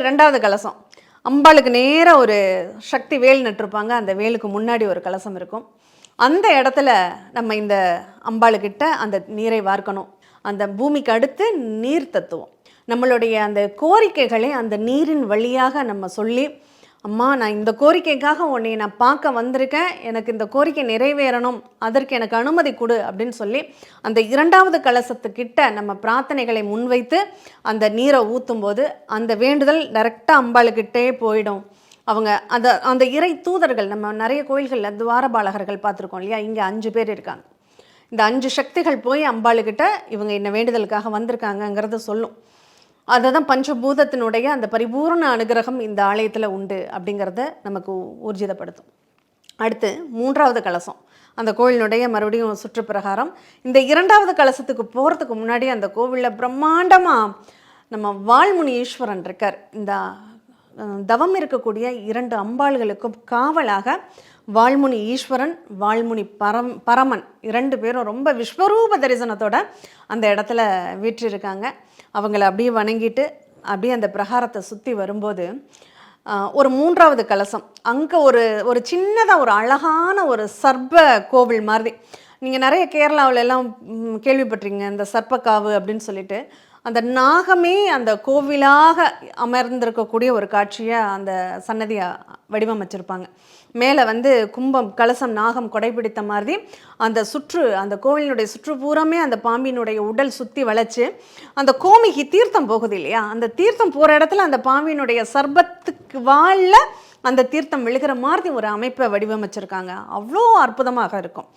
ரெண்டாவது கலசம். அம்பாளுக்கு நேராக ஒரு சக்தி வேல் நட்டிருப்பாங்க. அந்த வேலுக்கு முன்னாடி ஒரு கலசம் இருக்கும். அந்த இடத்துல நம்ம இந்த அம்பாளுக்கிட்ட அந்த நீரை வார்க்கணும். அந்த பூமிக்கு அடுத்து நீர் தத்துவம். நம்மளுடைய அந்த கோரிக்கைகளை அந்த நீரின் வழியாக நம்ம சொல்லி அம்மா நான் இந்த கோரிக்கைக்காக உன்னை நான் பார்க்க வந்திருக்கேன். எனக்கு இந்த கோரிக்கை நிறைவேறணும். அதற்கு எனக்கு அனுமதி கொடு அப்படின்னு சொல்லி அந்த இரண்டாவது கலசத்துக்கிட்ட நம்ம பிரார்த்தனைகளை முன்வைத்து அந்த நீரை ஊற்றும் போது அந்த வேண்டுதல் டைரெக்டாக அம்பாளுக்கிட்டே போயிடும். அவங்க அந்த அந்த இறை தூதர்கள் நம்ம நிறைய கோயில்களில் துவாரபாலகர்கள் பார்த்துருக்கோம் இல்லையா? இங்கே அஞ்சு பேர் இருக்காங்க. இந்த அஞ்சு சக்திகள் போய் அம்பாளுக்கிட்ட இவங்க என்ன வேண்டுதலுக்காக வந்திருக்காங்கங்கிறத சொல்லும். அதை தான் பஞ்சபூதத்தினுடைய அந்த பரிபூர்ண அனுகிரகம் இந்த ஆலயத்தில் உண்டு அப்படிங்கிறத நமக்கு ஊர்ஜிதப்படுத்தும். அடுத்து மூன்றாவது கலசம். அந்த கோவிலினுடைய மறுபடியும் சுற்றுப்பிரகாரம். இந்த இரண்டாவது கலசத்துக்கு போகிறதுக்கு முன்னாடி அந்த கோவிலில் பிரம்மாண்டமாக நம்ம வால்முனி ஈஸ்வரன் இருக்கார். இந்த தவம் இருக்கக்கூடிய இரண்டு அம்பாள்களுக்கும் காவலாக வால்முனி ஈஸ்வரன் வால்முனி பரம் பரமன் இரண்டு பேரும் ரொம்ப விஸ்வரூப தரிசனத்தோட அந்த இடத்துல வீற்றிருக்காங்க. அவங்கள அப்படியே வணங்கிட்டு அப்படியே அந்த பிரகாரத்தை சுற்றி வரும்போது ஒரு மூன்றாவது கலசம். அங்கே ஒரு ஒரு சின்னதாக ஒரு அழகான ஒரு சர்ப்ப கோவில் மாதிரி. நீங்கள் நிறைய கேரளாவில எல்லாம் கேள்விப்பட்டிருக்கீங்க கேள்விப்பட்டிருங்க இந்த சர்ப்பக்காவு அப்படின்னு சொல்லிட்டு. அந்த நாகமே அந்த கோவிலாக அமர்ந்திருக்கக்கூடிய ஒரு காட்சியை அந்த சன்னதியை வடிவமைச்சிருப்பாங்க. மேலே வந்து கும்பம் கலசம் நாகம் கொடைபிடித்த மாதிரி அந்த சுற்று அந்த கோவிலினுடைய சுற்றுப்பூரமே அந்த பாம்பினுடைய உடல் சுற்றி வளைச்சு அந்த கோமிக்கு தீர்த்தம் போகுது இல்லையா? அந்த தீர்த்தம் போகிற இடத்துல அந்த பாம்பினுடைய சர்பத்துக்கு வாழில் அந்த தீர்த்தம் விழுகிற மாதிரி ஒரு அமைப்பை வடிவமைச்சிருக்காங்க. அவ்வளோ அற்புதமாக இருக்கும்.